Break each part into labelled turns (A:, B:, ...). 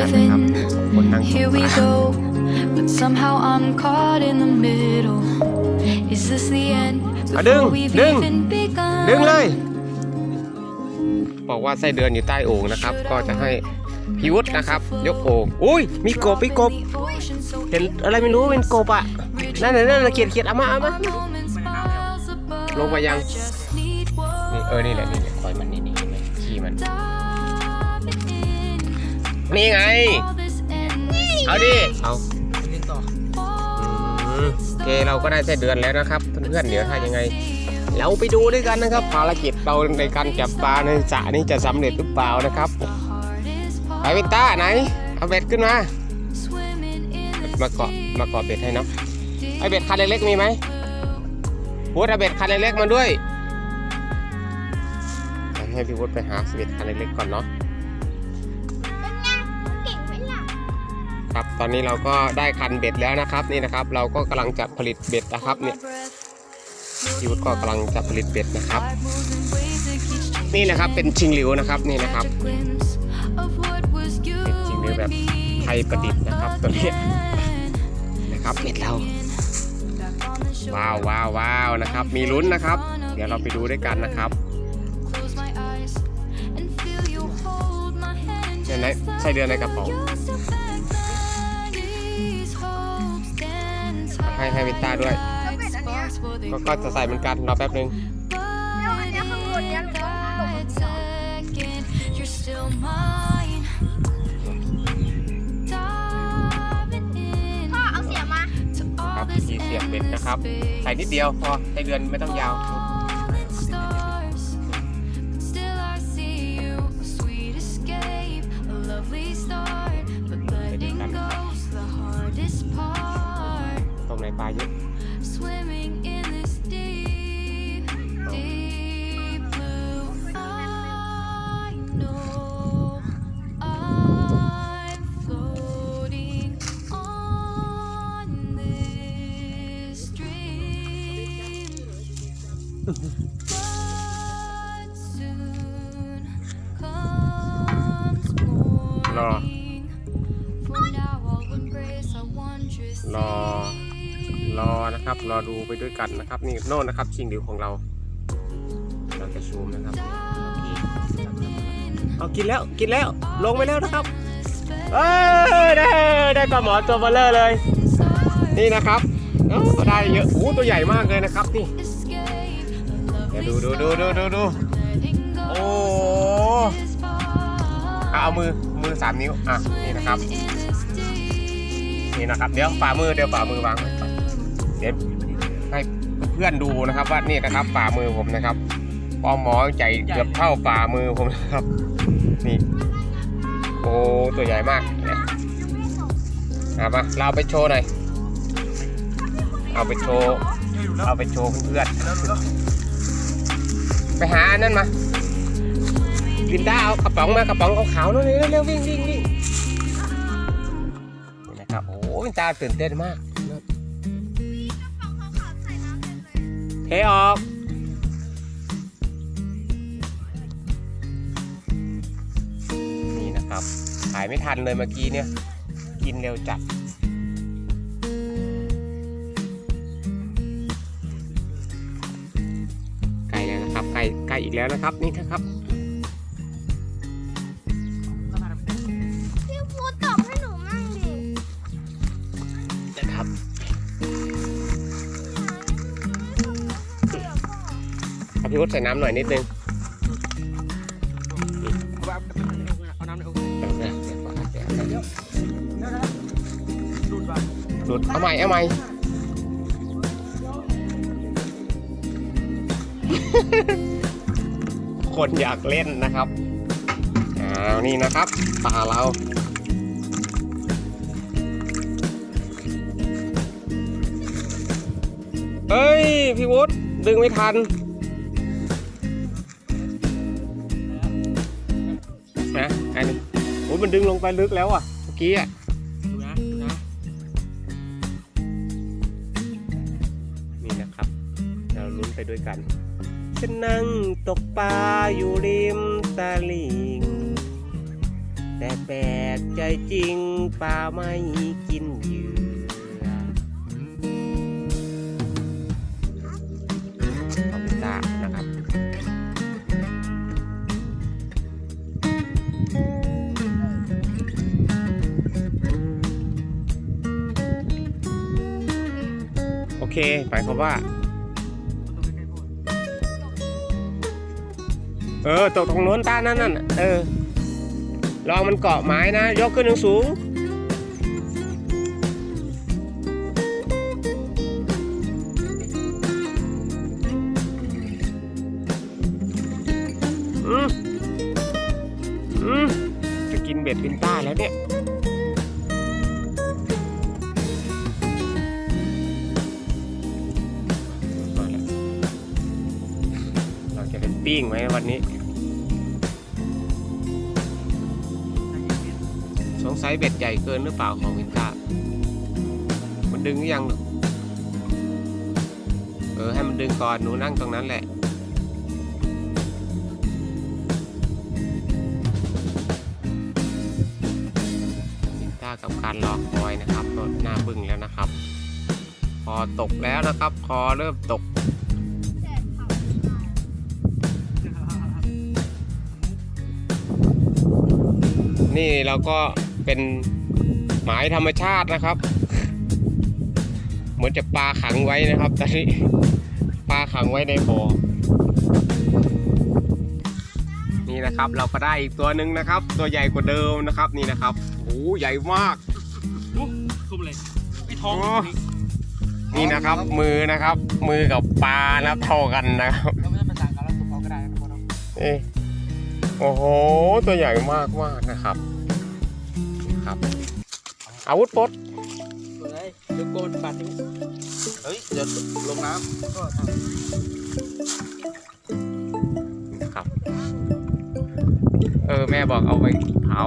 A: กันนะครับ
B: within.
A: คนนั่ง
B: Here we go, but somehow I'm caught in the middle. Is this the end?
A: อะดึง
B: Before we've
A: ดึง
B: even begun.
A: ดึงเลย บอกว่าไส้เดือนอยู่ใต้โอ่งนะครับ ก็จะให้พิวุฒนะครับ ยกโอ่งอุ้ย มีกบมีกบ เห็นอะไรไม่รู้เป็นกบอะ นั่นน่ะนั่นน่ะเขียดเขียดเอามาเอามา ลงไปยัง นี่เออ นี่แหละนี่แหละคอยมันนี่นี่เห็นไหมขี้มัน นี่ไง เอาดิ เอาอืมโอเคเราก็ได้ไส้เดือนแล้วนะครับเพื่อนๆเดี๋ยวถ้ายังไง เราไปดูด้วยกันนะครับ ภารกิจเราในการจับปลาในสระนี้จะสำเร็จหรือเปล่านะครับไปวินต้าไหนเอาเบ็ดขึ้นมามาเกาะมาเกาะเบ็ดให้เนาะไอเบ็ดคันเล็กๆมีไหมพูดเอาเบ็ดคันเล็กๆมาด้วยให้พี่วุฒิไปหาสวิตคันเล็กๆก่อนเนาะ ตอนนี้เราก็ได้คันเบ็ดแล้วนะครับนี่นะครับ เราก็กำลังจะผลิตเบ็ดนะครับเนี่ยพี่วุฒิก็กำลังจะผลิตเบ็ดนะครับ นี่นะครับเป็นชิงหลิวนะครับนี่นะครับเป็นชิงหลิวแบบไทยประดิษฐ์นะครับตัวนี้นะครับเบ็ดเราว้าวว้าวว้าวนะครับ มีลุ้นนะครับ เดี๋ยวเราไปดูด้วยกันนะครับเดี๋ยวไหนใส่เดือนในกระเป๋า ให้ให้วินต้าด้วย
C: แล้วเป็ดอันเนี้ย
A: ก็ก็จะใส่เหมือนกันรอแป๊บนึง
C: แล้วอันเนี้ยข้างบนเนี้ยหนูต้องตกมันเหรอ
B: You're still mine. Diving in
C: พ่อเอาเสียมา
B: to
A: ครั
B: all
A: บ
B: this
A: มีเสียบเบ็ดนะครับ
B: endless
A: ใส่นิดเดียวพอใส่เดือนไม่ต้องยาวาเยอ ดูไปด้วยกันนะครับ นี่โน่นนะครับ ชิงดิวของเรา เราจะซูมนะครับเอากินแล้วกินแล้วลงไปแล้วนะครับเอ้ยได้ได้ปลาหมอตัวเบลเลอร์เลย นี่นะครับโอ้ได้เยอะโอ้ตัวใหญ่มากเลยนะครับนี่เดี๋ยวดูดูดูดูดูดูโอ้อะเอามือมือสามนิ้วอะนี่นะครับนี่นะครับ เดี๋ยวฝ่ามือเดี๋ยวฝ่ามือวางไว้เดี๋ยว ให้เพื่อนดูนะครับ ว่านี่นะครับฝ่ามือผมนะครับปอหมอใหญ่เกือบเท่าฝ่ามือผมนะครับ นี่ โอ้ตัวใหญ่มากนี่ยเอามาเราไปโชว์หน่อยเอาไปโชว์เอาไปโชว์เพื่อนไปหาอันนั่นมาลินด้าเอากระป๋องมากระป๋องขาวๆนู่นเร็วๆวิ่งวิ่งวิ่งนี่นะครับโอ้ยตาตื่นเต้นมาก เทออก นี่นะครับ ขายไม่ทันเลยเมื่อกี้เนี่ย กินเร็วจัด ไก่แล้วนะครับ ไก่ไก่อีกแล้วนะครับ นี่นะครับ
C: พี่
A: วุฒิใส่น้ำหน่อยนิดนึง
D: เอาน้ำในโอ่ง
A: ดี๋ยวนะเดี๋ยวก่อนนะเดี๋ยวนะ
D: เดี๋ยวนะดูดว่ะ
A: หลุดเอาใหม่เอาใหม่คนอยากเล่นนะครับอ้าวนี่นะครับปลาเราเฮ้ย พี่วุฒิดึงไม่ทัน อ้ยมันดึงลงไปลึกแล้วอะเมื่อกี้อะ
D: ดูนะดูนะ
A: นี่นะครับ เราลุ้นไปด้วยกันฉันนั่งตกปลาอยู่ริมตลิ่งแต่แต่แปลกใจจริงปลาไม่กินเหยื่อ เคหมายความว่า เออ ตกตรงโน้นต้านั่นน่ะเออ ลองมันเกาะไม้นะ ยกขึ้นสูงอืมอืมจะกินเบ็ดเป็นต้าแล้วเนี่ย ปิ้งไหมวันนี้ สงสัยเบ็ดใหญ่เกินหรือเปล่าของวินต้ามันดึงหรือยัง เออ ให้มันดึงก่อน หนูนั่งตรงนั้นแหละวินต้ากับการรอคอยนะครับรถหน้าบึ้งแล้วนะครับ พอตกแล้วนะครับพอเริ่มตก นี่เราก็เป็นหมายธรรมชาตินะครับ เหมือนจะปลาขังไว้นะครับตอนนี้ปลาขังไว้ในบ่อนี่นะครับเราก็ได้อีกตัวหนึ่งนะครับ ตัวใหญ่กว่าเดิมนะครับนี่นะครับโอ้โหใหญ่มาก
D: คุ้มเลยไอ้ทอง
A: โอ้นี่นะครับ มือนะครับ มือกับปลานะครับเท่ากันนะครับ
D: เราไม่ต้องประสานกันแล้วตัวเขาก็ได้นะพ่อเนาะ
A: เอ้ โอ้โห ตัวใหญ่มากมากๆนะครับครับ อาวุธปลด
D: ตัวไหนเดี๋ยวโกนบาดนิ้ว
E: เฮ้ย เดี๋ยวลงน้
D: ก็ท
A: ครับ เออ แม่บอกเอาไปเผา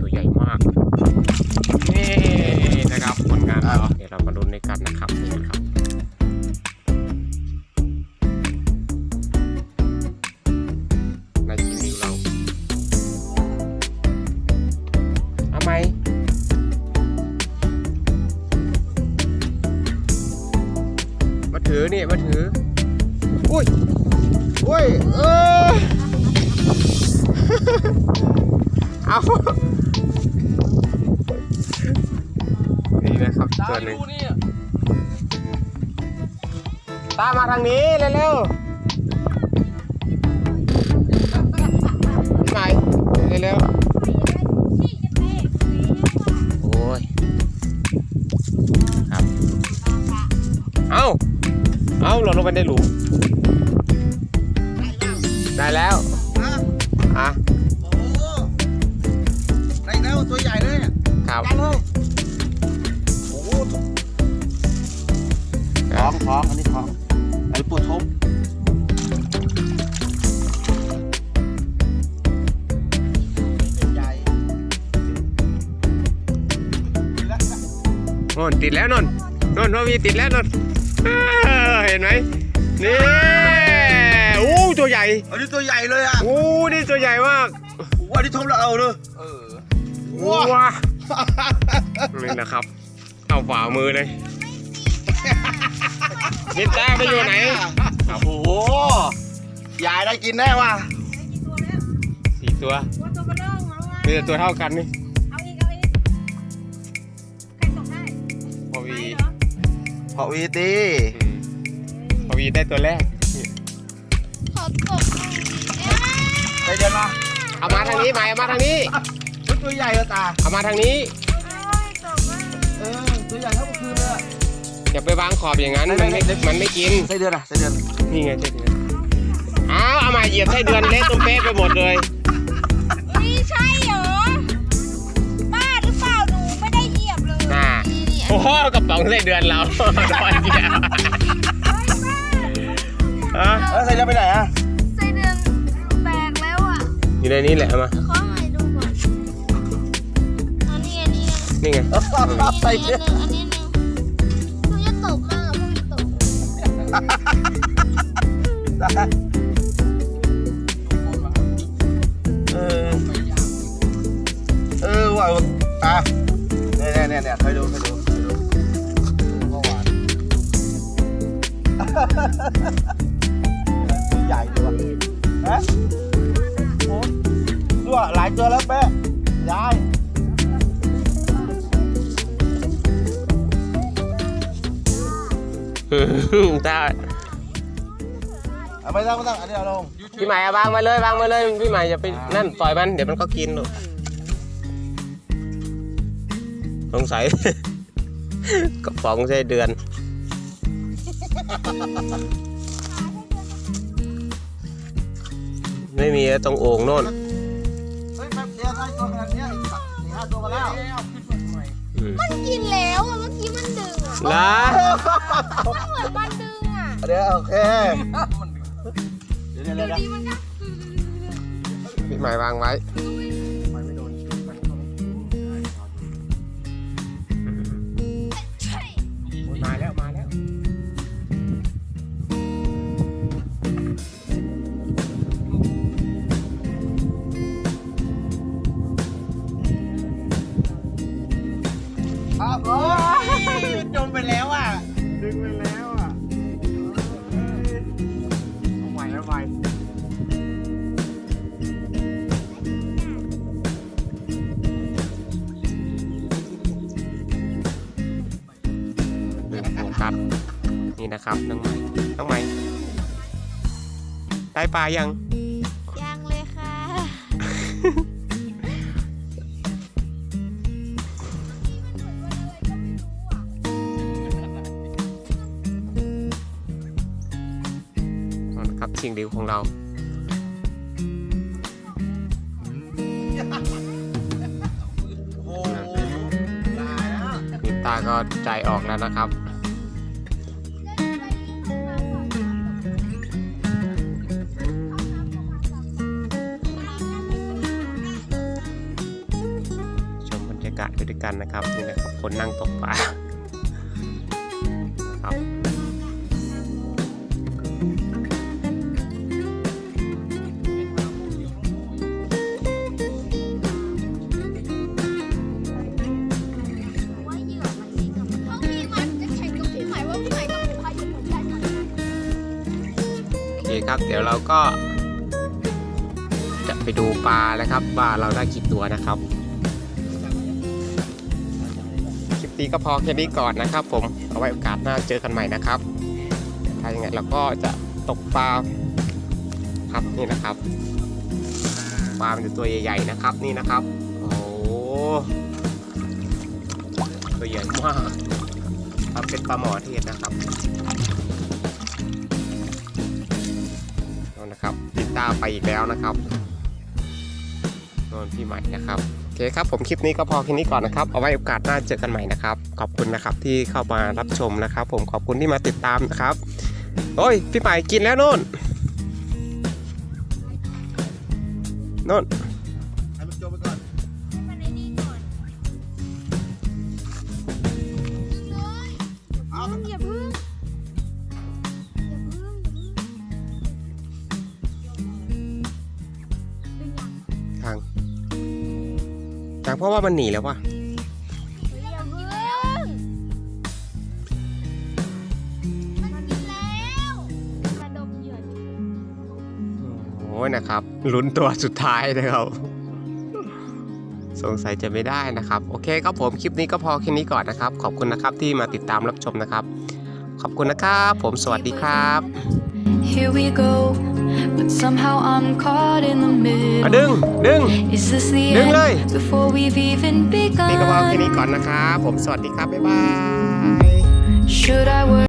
A: ตัวใหญ่มากนี่นะครับผลงานเราเดี๋ยวเรามาดูในกันนะครับนี่นะครับ ถือนี่มาถือ อุ้ย อุ้ย เออเอานี่นะครับำตัวหนึ่ง
D: ดูนี่
A: ตามมาทางนี้เร็วๆ หล่นลงไปในหลุมได้แล้วำ
E: อะ
A: อะ
E: โอ้โหได้แล้วตัวใหญ่เลยเนี่ย
A: ครับ
E: จังเลยโอ้โหท้องท้องอันนี้ท้องอันนี้ปวดท้องเป็นใหญ่แล้ว
A: โน่นติดแล้วนนนนนนวีติดแล้วนนอ้าว เห็นไหมนี่โอ้ตัวใหญ่
E: อันนี้ตัวใหญ่เลยอะ
A: โอ้นี่ตัวใหญ่มาก
E: โอ้โหอันนี้ท้องเราเอาเลย
D: เออ
E: ว้า
A: ว้านี่นะครับ เอาฝ่ามือเลยนิต้าไปอยู่ไหน
E: โอ้โหยายได้กินแน่ว่ะ
A: สี่ตัว
C: ว่าตัวเบลอของเราไง
A: มีแต่ตัวเท่ากันนี่ พอวี
E: ตี
A: อืมพอวีได้ตัวแรก
C: ขอตกหน่อยเอ๊ะ
E: ได้เดือนมา
A: เอามาทางนี้ไหมเอามาทางนี้
E: ตัวใหญ่เลยตา
A: เอามาทางนี้
C: โอ้ยตกมาก
E: เออตัวใหญ่เท่าเมื่อคืนเลยอะ
A: อย่าไปวางขอบอย่างนั้นมันไม่มันไม่กิน
E: ไส้เดือนอะไส้เดือน
A: นี่ไงใช่ไหมอ้าวเอามาเหยียบไส้เดือนเละตุ้มเป๊ะไปหมดเลย โอ้โหกระป๋องไส้เดือนเราโดนเหยียบฮะ
E: เออไส้เดือนไปไหนอะ
C: ไส้เดือนแตกแล้วอะ
A: อยู่ในนี้แหละเอามา
C: ขอใหม่ดูก่อนอันนี้อันนี้
A: นี่ไง
E: ไส้
C: อัน
E: เดื
C: นี้
E: อน
C: อันนี้หนึ่งหนูจะตกมากอะพวกนี้ตก
E: ได้
A: ถ้า
E: เอาไม่ต้องไม่ต้องอันนี้เอาลง
A: พี่ใหม่เอาวางมาเลยวางมาเลยพี่ใหม่อย่าไปนั่นปล่อยมันเดี๋ยวมันก็กินลูกสงสัย กระป๋องใช้เดือน ไม่มีตรงโอ่งโน่น
E: เฮ้ยแป๊บเดียวได้ตัวขนาดเนี้ยอีกสักสี่ห้าตัวมาแล้ว
A: อื ม
C: มันกินแล้วอะเมื่อกี้มันดึงอะ
A: ละ
C: มันเหมือนมันดึงอะ
E: เดี๋ยวโอเคเดี๋ยวเดี๋ยว
C: เดี๋
E: เดี๋
C: ย
E: ยวว
C: ดีมันก็
A: พี่ใหม่วางไว้
C: ใได้
A: ปลายัง
C: ยังเลยค่ะ
A: นั่นนะครับชิงดิวของเรา
E: โอ้โหตายแล้ว
A: นิตาก็ใจออกแล้วนะครับ ด้วยกันนะครับนี่นะครับคนนั่งตกปลาครับโอเคครับ เดี๋ยวเราก็จะไปดูปลานะครับว่าเราได้กี่ตัวนะครับ นี้ก็พอแค่นี้ก่อนนะครับ ผมเอาไว้โอกาสหน้าเจอกันใหม่นะครับถ้าอย่างไงเราก็จะตกปลาครับนี่นะครับปลาเป็นตัวใหญ่ๆนะครับนี่นะครับโอ้ตัวใหญ่มากครับเป็นปลาหมอเทศนะครับนะครับติดตาไปอีกแล้วนะครับโดนพี่ใหม่นะครับ เคครับผมคลิปนี้ก็พอแค่นี้ก่อนนะครับ เอาไว้โอกาสหน้าเจอกันใหม่นะครับ ขอบคุณนะครับที่เข้ามารับชมนะครับ ผมขอบคุณที่มาติดตามนะครับ โอ้ยพี่ใหม่กินแล้วโน่นโน่น เพราะว่ามันหนีแล้วว่ะ
C: อย่าพึ่งมันกินแล้วมาดมเหยื่อดิ
A: โอ้ยนะครับลุ้นตัวสุดท้ายนะครับ สงสัยจะไม่ได้นะครับ โอเคครับผมคลิปนี้ก็พอแค่นี้ก่อนนะครับ ขอบคุณนะครับที่มาติดตามรับชมนะครับ ขอบคุณนะครับ ผมสวัสดีครับ
B: Here we go, but somehow I'm caught in the
A: อะ
B: middle.
A: ดึง ดึง
B: Is this the
A: Đứng lên.
B: end before we've even
A: นี่ก็พอแค่นี้
B: begun?
A: ก่อนนะครับ ผมสวัสดีครับ บ๊ายบาย
B: Should I worry?